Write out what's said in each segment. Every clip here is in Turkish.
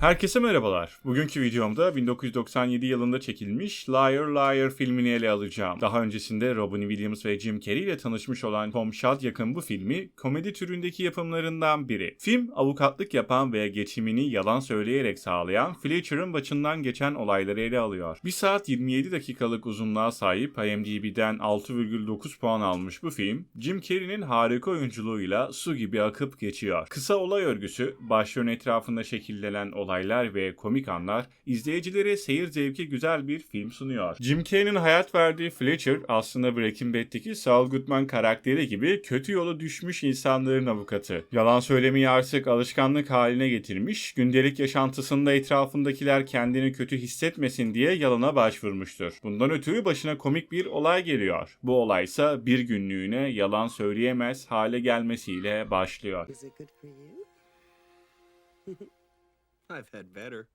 Herkese merhabalar. Bugünkü videomda 1997 yılında çekilmiş Liar Liar filmini ele alacağım. Daha öncesinde Robin Williams ve Jim Carrey ile tanışmış olan Tom Shadyak'ın bu filmi komedi türündeki yapımlarından biri. Film avukatlık yapan ve geçimini yalan söyleyerek sağlayan Fletcher'ın başından geçen olayları ele alıyor. 1 saat 27 dakikalık uzunluğa sahip IMDb'den 6,9 puan almış bu film, Jim Carrey'nin harika oyunculuğuyla su gibi akıp geçiyor. Kısa olay örgüsü, başrolün etrafında şekillenen olaylar ve komik anlar izleyicilere seyir zevki güzel bir film sunuyor. Jim Carrey'nin hayat verdiği Fletcher aslında Breaking Bad'deki Saul Goodman karakteri gibi kötü yolu düşmüş insanların avukatı. Yalan söylemeyi artık alışkanlık haline getirmiş, gündelik yaşantısında etrafındakiler kendini kötü hissetmesin diye yalana başvurmuştur. Bundan ötürü başına komik bir olay geliyor. Bu olaysa bir günlüğüne yalan söyleyemez hale gelmesiyle başlıyor. I've had better.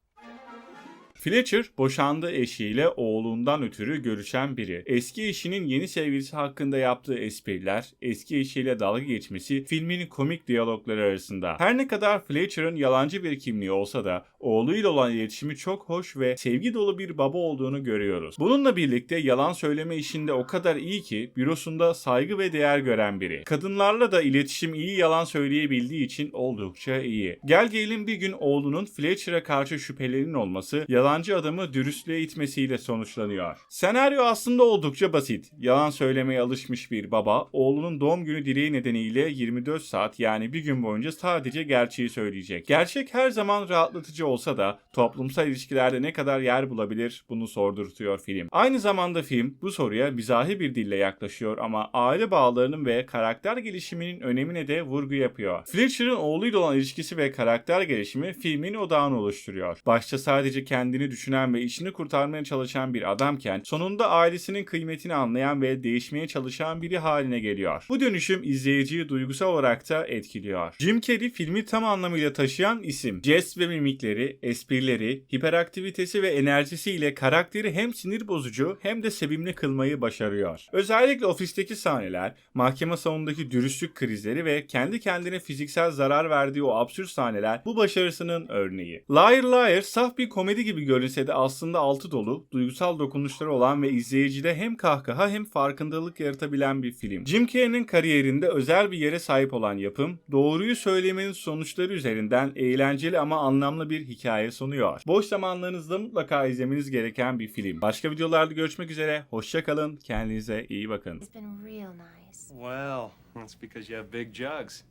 Fletcher boşandığı eşiyle oğlundan ötürü görüşen biri. Eski eşinin yeni sevgilisi hakkında yaptığı espriler, eski eşiyle dalga geçmesi filmin komik diyalogları arasında. Her ne kadar Fletcher'ın yalancı bir kimliği olsa da oğluyla olan iletişimi çok hoş ve sevgi dolu bir baba olduğunu görüyoruz. Bununla birlikte yalan söyleme işinde o kadar iyi ki bürosunda saygı ve değer gören biri. Kadınlarla da iletişim iyi yalan söyleyebildiği için oldukça iyi. Gel gelelim bir gün oğlunun Fletcher'a karşı şüphelerinin olması yalancı adamı dürüstlüğe itmesiyle sonuçlanıyor. Senaryo aslında oldukça basit. Yalan söylemeye alışmış bir baba oğlunun doğum günü dileği nedeniyle 24 saat yani bir gün boyunca sadece gerçeği söyleyecek. Gerçek her zaman rahatlatıcı olsa da toplumsal ilişkilerde ne kadar yer bulabilir bunu sordurtuyor film. Aynı zamanda film bu soruya mizahi bir dille yaklaşıyor ama aile bağlarının ve karakter gelişiminin önemine de vurgu yapıyor. Fletcher'ın oğluyla olan ilişkisi ve karakter gelişimi filmin odağını oluşturuyor. Başta sadece kendini düşünen ve işini kurtarmaya çalışan bir adamken sonunda ailesinin kıymetini anlayan ve değişmeye çalışan biri haline geliyor. Bu dönüşüm izleyiciyi duygusal olarak da etkiliyor. Jim Carrey filmi tam anlamıyla taşıyan isim. Jest ve mimikleri, esprileri, hiperaktivitesi ve enerjisiyle karakteri hem sinir bozucu hem de sevimli kılmayı başarıyor. Özellikle ofisteki sahneler, mahkeme salonundaki dürüstlük krizleri ve kendi kendine fiziksel zarar verdiği o absürt sahneler bu başarısının örneği. Liar Liar saf bir komedi gibi görünse de aslında altı dolu, duygusal dokunuşları olan ve izleyicide hem kahkaha hem farkındalık yaratabilen bir film. Jim Carrey'nin kariyerinde özel bir yere sahip olan yapım, doğruyu söylemenin sonuçları üzerinden eğlenceli ama anlamlı bir hikaye sunuyor. Boş zamanlarınızda mutlaka izlemeniz gereken bir film. Başka videolarda görüşmek üzere, hoşça kalın, kendinize iyi bakın. It's been real nice. Well, that's because you have big jugs.